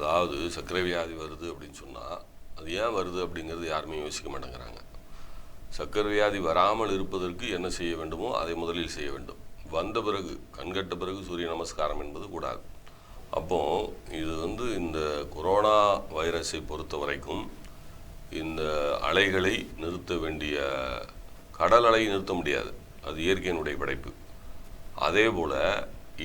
அதாவது சர்க்கரை வியாதி வருது அப்படின்னு சொன்னால் அது ஏன் வருது அப்படிங்கிறது யாருமே யோசிக்க மாட்டேங்கிறாங்க. சர்க்கரை வியாதி வராமல் இருப்பதற்கு என்ன செய்ய வேண்டுமோ அதை முதலில் செய்ய வேண்டும். வந்த பிறகு கண்கட்ட பிறகு சூரிய நமஸ்காரம் என்பது கூடாது. அப்போ இது வந்து இந்த கொரோனா வைரஸை பொறுத்த வரைக்கும் இந்த அலைகளை நிறுத்த வேண்டிய கடல் அலை நிறுத்த முடியாது. அது இயற்கையினுடைய படைப்பு. அதே போல்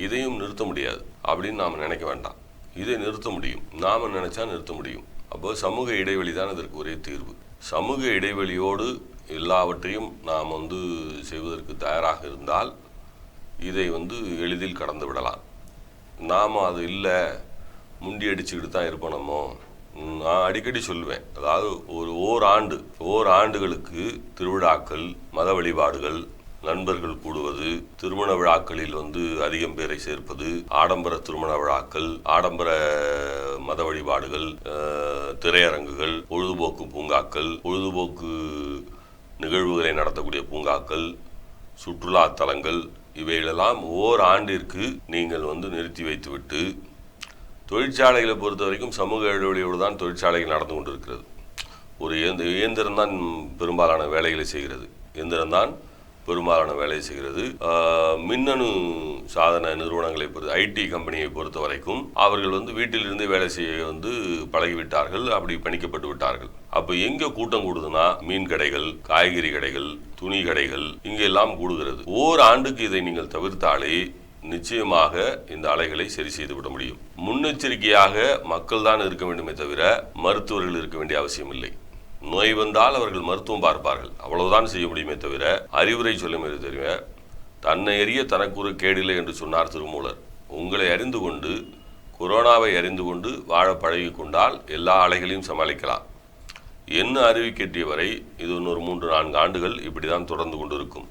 இதையும் நிறுத்த முடியாது அப்படின்னு நாம் நினைக்க வேண்டாம். இதை நிறுத்த முடியும். நாம் நினைச்சா நிறுத்த முடியும். அப்போ சமூக இடைவெளி தான் இதற்கு ஒரே தீர்வு. சமூக இடைவெளியோடு எல்லாவற்றையும் நாம் வந்து செய்வதற்கு தயாராக இருந்தால் இதை வந்து எளிதில் கடந்து விடலாம். நாம் அது இல்லை முண்டி அடிச்சுக்கிட்டு தான் இருப்பணுமோ நான் அடிக்கடி சொல்லுவேன் அதாவது ஒரு ஓராண்டு ஓராண்டுகளுக்கு திருவிழாக்கள் மத வழிபாடுகள் நண்பர்கள் கூடுவது திருமண விழாக்களில் வந்து அதிகம் பேரை சேர்ப்பது ஆடம்பர திருமண விழாக்கள் ஆடம்பர மத வழிபாடுகள் திரையரங்குகள் பொழுதுபோக்கு பூங்காக்கள் பொழுதுபோக்கு நிகழ்வுகளை நடத்தக்கூடிய பூங்காக்கள் சுற்றுலா தலங்கள் இவைகளெல்லாம் ஓர் ஆண்டிற்கு நீங்கள் வந்து நிறுத்தி வைத்துவிட்டு தொழிற்சாலைகளை பொறுத்த வரைக்கும் சமூக இடைவெளியோடு தான் தொழிற்சாலைகள் நடந்து கொண்டிருக்கிறது. ஒரு இயந்திரம் தான் பெரும்பாலான வேலைகளை செய்கிறது. இயந்திரம்தான் பெரும்பாலான வேலை செய்கிறது. மின்னணு சாதன நிறுவனங்களை பொறுத்த ஐடி கம்பெனியை பொறுத்த வரைக்கும் அவர்கள் வந்து வீட்டிலிருந்து வேலை செய்ய வந்து பழகிவிட்டார்கள் அப்படி பணிக்கப்பட்டு விட்டார்கள். அப்போ எங்கே கூட்டம் கூடுதுன்னா மீன் கடைகள் காய்கறி கடைகள் துணி கடைகள் இங்கெல்லாம் கூடுகிறது. ஓர் ஆண்டுக்கு இதை நீங்கள் தவிர்த்தாலே நிச்சயமாக இந்த அலைகளை சரி செய்து விட முடியும். முன்னெச்சரிக்கையாக மக்கள் தான் இருக்க வேண்டுமே தவிர மருத்துவர்கள் இருக்க வேண்டிய அவசியம் இல்லை நோய் வந்தால் அவர்கள் மருத்துவம் பார்ப்பார்கள். அவ்வளவுதான் செய்ய முடியுமே தவிர அறிவுரை சொல்லுமே தவிர தன்னை அறிய தனக்கு ஒரு கேடில்லை என்று சொன்னார் திருமூலர். உங்களை அறிந்து கொண்டு கொரோனாவை அறிந்து கொண்டு வாழ பழகி கொண்டால் எல்லா அலைகளையும் சமாளிக்கலாம். என்ன அறிவு கெட்டிய வரை இது இன்னொரு மூன்று நான்கு ஆண்டுகள் இப்படி தான் தொடர்ந்து கொண்டிருக்கும்.